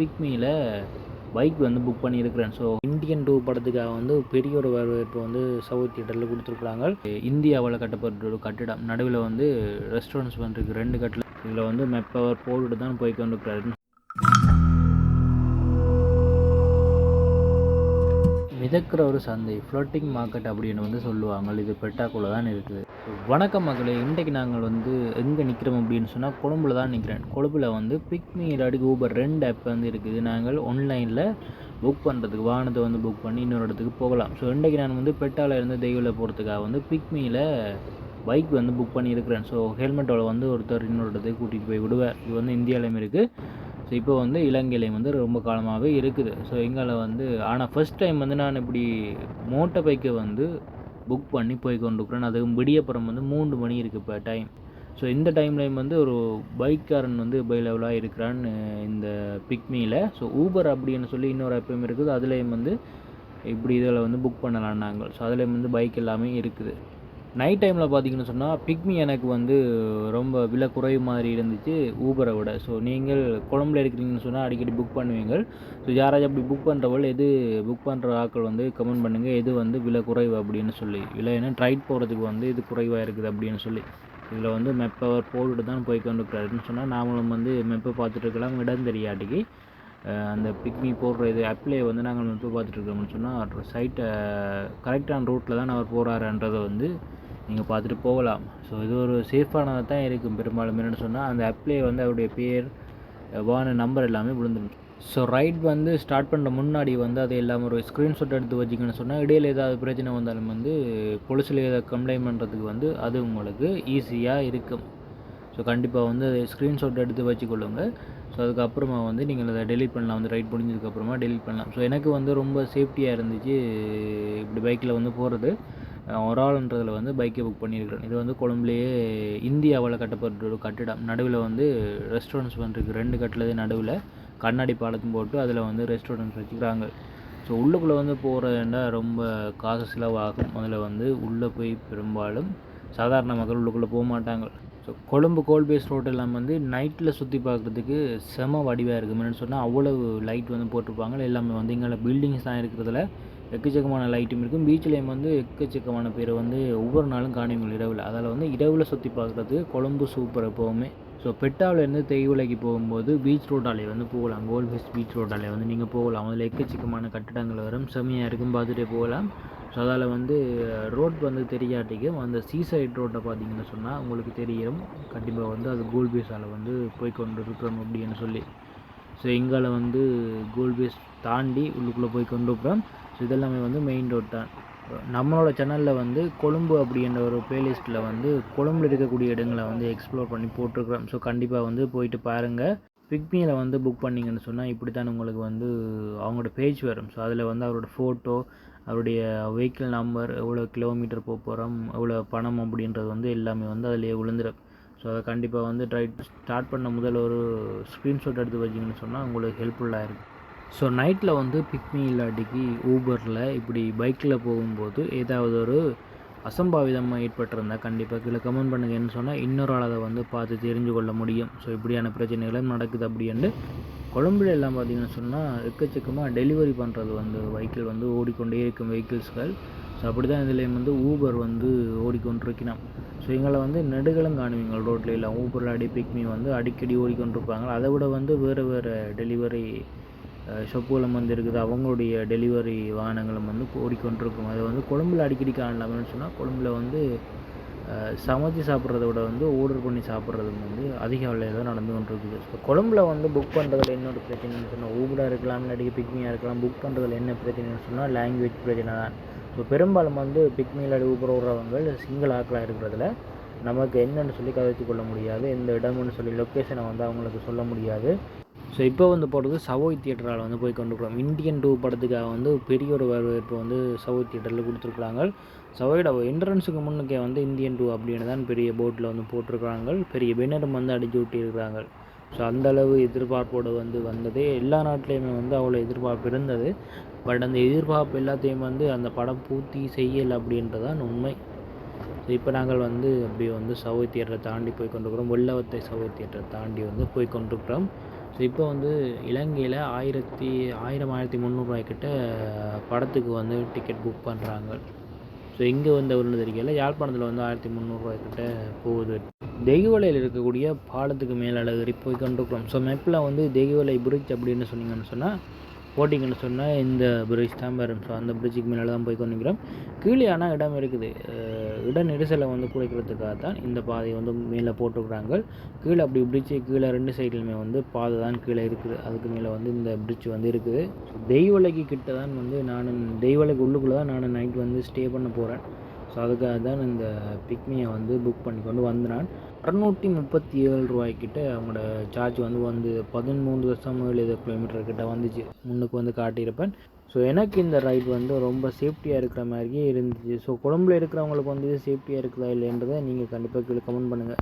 பிக்மியில் bike வந்து book பண்ணியிருக்கிறேன். So Indian two படத்துக்காக வந்து பெரிய ஒரு வரவேற்பு வந்து சவுத் தியேட்டரில் கொடுத்துருக்குறாங்க. இந்தியாவில் கட்டப்பட்ட ஒரு கட்டிடம். நடுவில் வந்து ரெஸ்டாரண்ட்ஸ் வந்துருக்கு ரெண்டு கட்டில் இதில் வந்து மெப்பவர் போட்டுட்டு தான் போய் கொண்டிருக்கிறாரு மிதக்கிற ஒரு சந்தை ஃப்ளோட்டிங் மார்க்கெட் அப்படின்னு வந்து சொல்லுவாங்க இது பெட்டாக்குள்ளே தான் இருக்குது. வணக்கம் மகளே இன்றைக்கு நாங்கள் வந்து எங்கே நிற்கிறோம் அப்படின்னு சொன்னால் கொழும்புல தான் நிற்கிறேன். கொழும்புல வந்து பிக்மி இல்லாட்டி ஊபர் ரெண்டு ஆப் வந்து இருக்குது. நாங்கள் ஆன்லைனில் புக் பண்ணுறதுக்கு வாகனத்தை வந்து புக் பண்ணி இன்னொரு இடத்துக்கு போகலாம். ஸோ இன்றைக்கு நான் வந்து பெட்டாவில் இருந்து தெய்வில் போகிறதுக்காக வந்து பிக்மியில் பைக் வந்து புக் பண்ணியிருக்கிறேன். ஸோ ஹெல்மெட்டோட வந்து ஒருத்தர் இன்னொரு இடத்துக்கு கூட்டிகிட்டு போய் விடுவேன் இது வந்து இந்தியாவிலையும் இருக்குது. ஸோ இப்போ வந்து இலங்கையிலையும் வந்து ரொம்ப காலமாகவே இருக்குது. ஸோ எங்களை வந்து ஆனால் ஃபஸ்ட் டைம் வந்து நான் இப்படி மோட்டர் பைக்கை வந்து புக் பண்ணி போய் கொண்டிருக்கிறேன். அதுவும் விடியப்புறம் வந்து மூன்று மணி இருக்குது இப்போ டைம் ஸோ இந்த டைம்லையும் வந்து ஒரு பைக்காரன் வந்து பை இருக்கிறான்னு இந்த பிக்மியில் ஸோ ஊபர் அப்படின்னு சொல்லி இன்னொரு ஆப்பையும் இருக்குது. அதுலேயும் வந்து இப்படி இதில் வந்து புக் பண்ணலாம் நாங்கள். ஸோ அதுலேயும் வந்து பைக் எல்லாமே இருக்குது. நைட் டைமில் பார்த்தீங்கன்னு சொன்னால் பிக்மி எனக்கு வந்து ரொம்ப விலை குறைவு மாதிரி இருந்துச்சு ஊபரை விட. ஸோ நீங்கள் குழம்புல இருக்கிறீங்கன்னு சொன்னால் அடிக்கடி புக் பண்ணுவீங்க ஸோ யாராச்சும் அப்படி புக் பண்ணுறவள் எது புக் பண்ணுற ஆட்கள் வந்து கமெண்ட் பண்ணுங்கள் எது வந்து விலை குறைவு அப்படின்னு சொல்லி. விலை என்ன ட்ரைட் போகிறதுக்கு வந்து இது குறைவாக இருக்குது அப்படின்னு சொல்லி. இதில் வந்து மெப்பவர் போட்டுட்டு தான் போய் கொண்டிருக்கிறாருன்னு சொன்னால் நாமளும் வந்து மெப்பை பார்த்துட்டு இருக்கலாம். இடம் தெரியாட்டிக்கு. அந்த பிக்மி போடுற இது அப்ளை வந்து நாங்கள் வந்து பார்த்துட்டு இருக்கோம்னு சொன்னால் சைட்டை கரெக்டான ரூட்டில் தான் அவர் போகிறாருன்றதை வந்து நீங்கள் பார்த்துட்டு போகலாம். ஸோ இது ஒரு சேஃபானதாக தான் இருக்கும். பெரும்பாலும் என்னென்னு சொன்னால் அந்த அப்ளை வந்து அவருடைய பேர் வான நம்பர் எல்லாமே விழுந்துடும். ஸோ ரைட் வந்து ஸ்டார்ட் பண்ணுற முன்னாடி வந்து அது எல்லாம் ஒரு ஸ்க்ரீன்ஷாட் எடுத்து வச்சிங்கன்னு சொன்னால் இடையில் ஏதாவது பிரச்சனை வந்தாலும் வந்து பொலிசில் ஏதாவது கம்ப்ளைண்ட் பண்ணுறதுக்கு வந்து அது உங்களுக்கு ஈஸியாக இருக்கும். ஸோ கண்டிப்பாக வந்து அதை ஸ்க்ரீன்ஷாட் எடுத்து வச்சுக்கொள்ளுங்கள் ஸோ அதுக்கப்புறமா வந்து நீங்கள் அதை டெலிட் பண்ணலாம். வந்து ரைட் முடிஞ்சதுக்கப்புறமா டெலிட் பண்ணலாம். ஸோ எனக்கு வந்து ரொம்ப சேஃப்டியாக இருந்துச்சு இப்படி பைக்கில் வந்து போகிறது ஒரு ஆளுன்றதில் வந்து பைக்கை புக் பண்ணியிருக்கிறேன். இது வந்து கொழும்புலேயே இந்தியாவில் கட்டப்பட்ட ஒரு கட்டிடம். நடுவில் வந்து ரெஸ்டாரண்ட்ஸ் வந்துருக்கு ரெண்டு கட்டிலது நடுவில். கண்ணாடி பாலத்தும் போட்டு அதில் வந்து ரெஸ்டாரண்ட்ஸ் வச்சுக்கிறாங்க. ஸோ உள்ளுக்குள்ளே வந்து போகிறதுன்னா ரொம்ப காசு செலவாகும். அதில் வந்து உள்ளே போய் பெரும்பாலும் சாதாரண மக்கள் உள்ளுக்குள்ளே போக மாட்டாங்க. ஸோ கொழும்பு கோல்பேஸ் ரோட் எல்லாம் வந்து நைட்டில் சுற்றி பார்க்குறதுக்கு செம வடிவாக இருக்குதுன்னு சொன்னால் அவ்வளவு லைட் வந்து போட்டிருப்பாங்க. எல்லாமே வந்து இங்கே பில்டிங்ஸ் தான் இருக்கிறதுல எக்கச்சக்கமான லைட்டும் இருக்கும். பீச்லேயும் வந்து எக்கச்சக்கமான பேர் வந்து ஒவ்வொரு நாளும் காணுங்கள் இரவில். அதில் வந்து இரவில் சுற்றி பார்க்குறது கொழம்பு சூப்பர் எப்போவுமே. ஸோ பெட்டாவிலேருந்து தெய்வலைக்கு போகும்போது பீச் ரோட்டாலே வந்து போகலாம். கோல்ட் ஃபெஸ்ட் பீச் ரோட்டாலே வந்து நீங்கள் போகலாம். அதில் எக்கச்சக்கமான கட்டடங்கள் வரும். செம்மையாக இருக்கும். பார்த்துட்டே போகலாம். ஸோ அதில் வந்து ரோட் வந்து தெரியாட்டிக்கும் அந்த சீசைட் ரோட்டை பார்த்தீங்கன்னு சொன்னால் உங்களுக்கு தெரியும். கண்டிப்பாக வந்து அது கோல்ட் பேஸால் வந்து போய் கொண்டு இருக்கிறோம் அப்படின்னு சொல்லி. ஸோ எங்களை வந்து கோல்ட் பேஸ் தாண்டி உள்ளுக்குள்ளே போய் கொண்டு இருக்கிறோம் ஸோ இதெல்லாமே வந்து மெயின் ரோட் தான். நம்மளோட சேனலில் வந்து கொழும்பு அப்படின்ற ஒரு பிளேலிஸ்ட்டில் வந்து கொழும்புல இருக்கக்கூடிய இடங்களை வந்து எக்ஸ்ப்ளோர் பண்ணி போட்டிருக்கிறோம். ஸோ கண்டிப்பாக வந்து போயிட்டு பாருங்கள் பிக்மியில் வந்து புக் பண்ணிங்கன்னு சொன்னால் இப்படி தான் உங்களுக்கு வந்து அவங்களோட பேஜ் வரும். ஸோ அதில் வந்து அவரோட ஃபோட்டோ அவருடைய வெஹிக்கிள் நம்பர் எவ்வளோ கிலோமீட்டர் போக போகிறோம் எவ்வளோ பணம் அப்படின்றது வந்து எல்லாமே வந்து அதிலே விழுந்துடும் ஸோ அதை கண்டிப்பாக வந்து ட்ரை ஸ்டார்ட் பண்ண முதல் ஒரு ஸ்க்ரீன்ஷாட் எடுத்து வச்சிங்கன்னு சொன்னால் உங்களுக்கு ஹெல்ப்ஃபுல்லாக இருக்கும். ஸோ நைட்டில் வந்து பிக்மி இல்லாட்டிக்கு ஊபரில் இப்படி பைக்கில் போகும்போது ஏதாவது ஒரு அசம்பாவிதமாக ஏற்பட்டிருந்தால் கண்டிப்பாக கீழே கமெண்ட் பண்ணுங்கன்னு சொன்னால் இன்னொரு ஆளதை வந்து பார்த்து தெரிஞ்சு கொள்ள முடியும். ஸோ இப்படியான பிரச்சனைகளும் நடக்குது அப்படின்ட்டு கொழம்புல எல்லாம் பார்த்தீங்கன்னு சொன்னால் எக்கச்சக்கமாக டெலிவரி பண்ணுறது வந்து வெஹிக்கிள் வந்து ஓடிக்கொண்டே இருக்கும் வெஹிக்கிள்ஸ்கள் ஸோ அப்படி தான் இதுலேயும் வந்து ஊபர் வந்து ஓடிக்கொண்டிருக்கணும் ஸோ எங்களை வந்து நெடுகளும் காணுவீங்க ரோட்டில் எல்லாம் ஊபரில் அடி பிக்மி வந்து அடிக்கடி ஓடிக்கொண்டிருப்பாங்க. அதை விட வந்து வேறு வேறு டெலிவரி ஷொப்புகளும் வந்து இருக்குது. அவங்களுடைய டெலிவரி வாகனங்களும் வந்து ஓடிக்கொண்டிருக்கும். அது வந்து கொழும்பில் அடிக்கடி காணலாம்னு சொன்னால் கொழும்பில் வந்து சமைச்சு சாப்பிட்றத விட வந்து ஆர்டர் பண்ணி சாப்பிட்றது வந்து அதிக விலையில் தான் நடந்து கொண்டிருக்குது. ஸோ கொழும்பில் வந்து புக் பண்ணுறதுல இன்னொரு பிரச்சனைன்னு சொன்னால் ஊபராக இருக்கலாம் இல்லாட்டி பிக்மியாக இருக்கலாம் புக் பண்ணுறதுல என்ன பிரச்சனைன்னு சொன்னால் லாங்குவேஜ் பிரச்சனை தான். ஸோ பெரும்பாலும் வந்து பிக்மி இல்லாட்டி ஊபர் விடுறவங்க சிங்கிள் ஆக்களாக இருக்கிறதுல நமக்கு என்னென்னு சொல்லி கதைத்து கொள்ள முடியாது. எந்த இடம்னு சொல்லி லொக்கேஷனை வந்து அவங்களுக்கு சொல்ல முடியாது. ஸோ இப்போ வந்து போடுறது சவோய் தியேட்டரால் வந்து போய் கொண்டுக்கிறோம் இந்தியன் டூ படத்துக்காக வந்து பெரிய ஒரு வரவேற்பு வந்து சவோய் தியேட்டரில் கொடுத்துருக்குறாங்க. சவோயோட என்ட்ரன்ஸுக்கு முன்னுக்கே வந்து இந்தியன் டூ அப்படின்னு தான் பெரிய போட்டில் வந்து போட்டிருக்கிறாங்க. பெரிய பேனரும் வந்து அடிச்சு விட்டிருக்கிறாங்க ஸோ அந்தளவு எதிர்பார்ப்போடு வந்து வந்தது. எல்லா நாட்டிலையுமே வந்து அவ்வளோ எதிர்பார்ப்பு இருந்தது. பட் அந்த எதிர்பார்ப்பு எல்லாத்தையும் வந்து அந்த படம் பூர்த்தி செய்யலை அப்படின்றதான் உண்மை. ஸோ இப்போ நாங்கள் வந்து அப்படியே வந்து சவுத் தியேட்டரை தாண்டி போய் கொண்டிருக்கிறோம். வெள்ளவத்தை சவுத் தியேட்டரை தாண்டி வந்து போய் கொண்டிருக்கிறோம். ஸோ இப்போ வந்து இலங்கையில் ஆயிரத்தி ஆயிரம் ஆயிரத்தி முந்நூறுரூவாய்க்கிட்ட படத்துக்கு வந்து டிக்கெட் புக் பண்ணுறாங்க ஸோ இங்கே வந்து ஒன்று தெரியல யாழ்ப்பாணத்தில் வந்து ஆயிரத்தி முந்நூறுரூவாய்க்கிட்ட போகுது. தெய்வலையில் இருக்கக்கூடிய பாலத்துக்கு மேலே அழகு போய் கொண்டிருக்கிறோம். ஸோ மெப்பில் வந்து தெய்வலை பிரிட்ஜ் அப்படின்னு சொன்னீங்கன்னு சொன்னால் போட்டிங்கன்னு சொன்னால் இந்த பிரிட்ஜ் தான் வரும் ஸோ அந்த பிரிட்ஜுக்கு மேலே தான் போய் கொண்டிருக்கிறோம். கீழே ஆனால் இடம் இருக்குது. இட நெரிசலை வந்து குறைக்கிறதுக்காக தான் இந்த பாதையை வந்து மேலே போட்டுக்கிறாங்க கீழே அப்படி பிரிட்ஜு கீழே ரெண்டு சைட்லையுமே வந்து பாதை தான் கீழே இருக்குது. அதுக்கு மேலே வந்து இந்த பிரிட்ஜ் வந்து இருக்குது. தெய்வலைக்கு கிட்ட தான் வந்து நான் தெய்வலைக்கு உள்ளுக்குள்ளே தான் நான் நைட் வந்து ஸ்டே பண்ண போகிறேன். ஸோ அதுக்காக தான் இந்த பிக்னியை வந்து புக் பண்ணி கொண்டு வந்தேன் அறுநூற்றி முப்பத்தி ஏழு ரூபாய்க்கிட்ட அவங்களோட சார்ஜ் வந்து வந்து பதிமூணு வருஷம் ஏழு கிலோமீட்டர் கிட்ட வந்துச்சு. முன்னுக்கு வந்து காட்டியிருப்பேன். ஸோ எனக்கு இந்த ரைட் வந்து ரொம்ப சேஃப்டியாக இருக்கிற மாதிரியே இருந்துச்சு. ஸோ கொழம்புல இருக்கிறவங்களுக்கு வந்து சேஃப்டியாக இருக்குதா இல்லைன்றதை நீங்கள் கண்டிப்பாக கீழே கமெண்ட் பண்ணுங்கள்